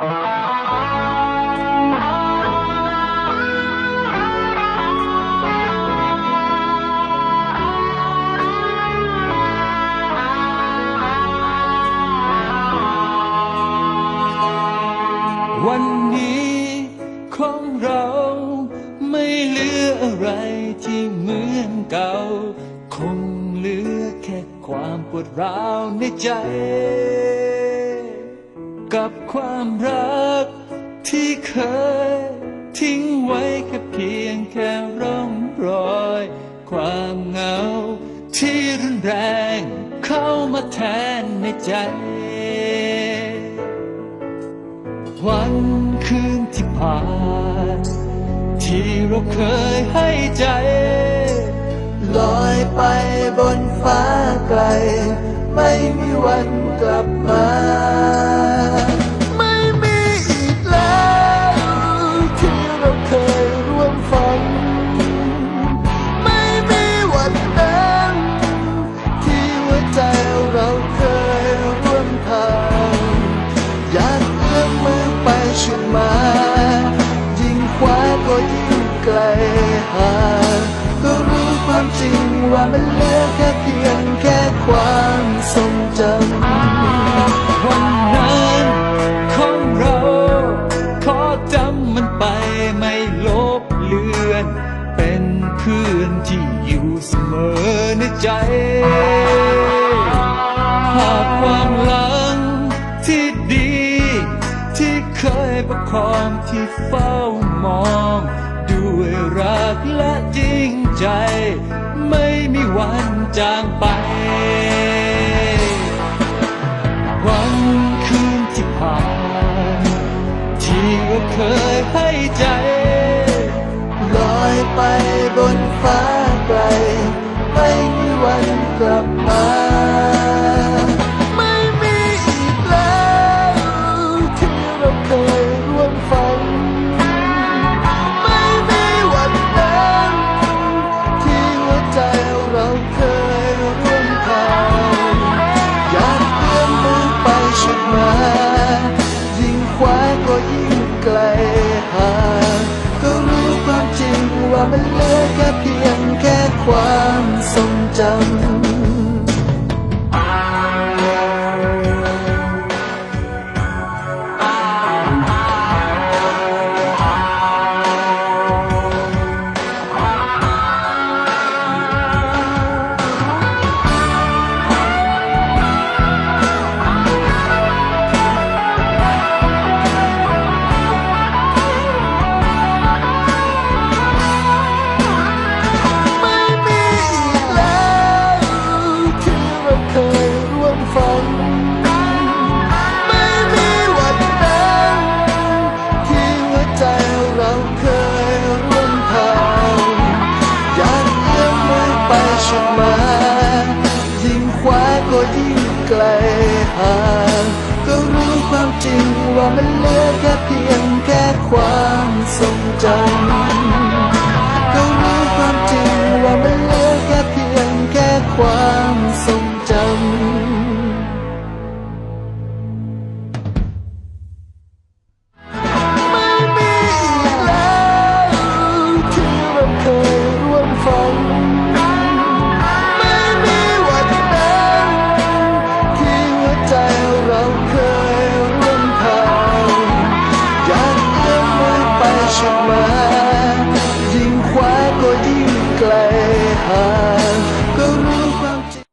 วันนี้ของเราไม่เหลืออะไรที่เหมือนเก่า คงเหลือแค่ความปวดร้าวในใจ กับความรัก ที่เคย ทิ้งไว้แค่เพียงแค่ร่องรอย ความเหงา ที่รุนแรง เข้ามาแทนในใจ วันคืนที่ผ่าน ที่เราเคยให้ใจ ลอยไปบนฟ้าไกล ไม่มีวันกลับมา ว่ามันเหลือแค่เพียงแค่ความทรงจำวันนั้นของเราขอจำมันไปไม่ลบเลือน เป็นเพื่อนที่อยู่เสมอในใจภาพความหลังที่ดี ที่เคยประคองที่เฝ้ามอง ด้วยรักและจริง จางไป วันคืนที่ผ่านที่เราเคย ห่าก็รู้ความจริงว่ามันเหลือแค่เพียงแค่ความทรงจำ อไปชุดมา ยิ่งคว้าก็ยิ่งไกลห่างก็รู้ความจริงว่ามันเหลือแค่เพียงแค่ความทรงจำ อไ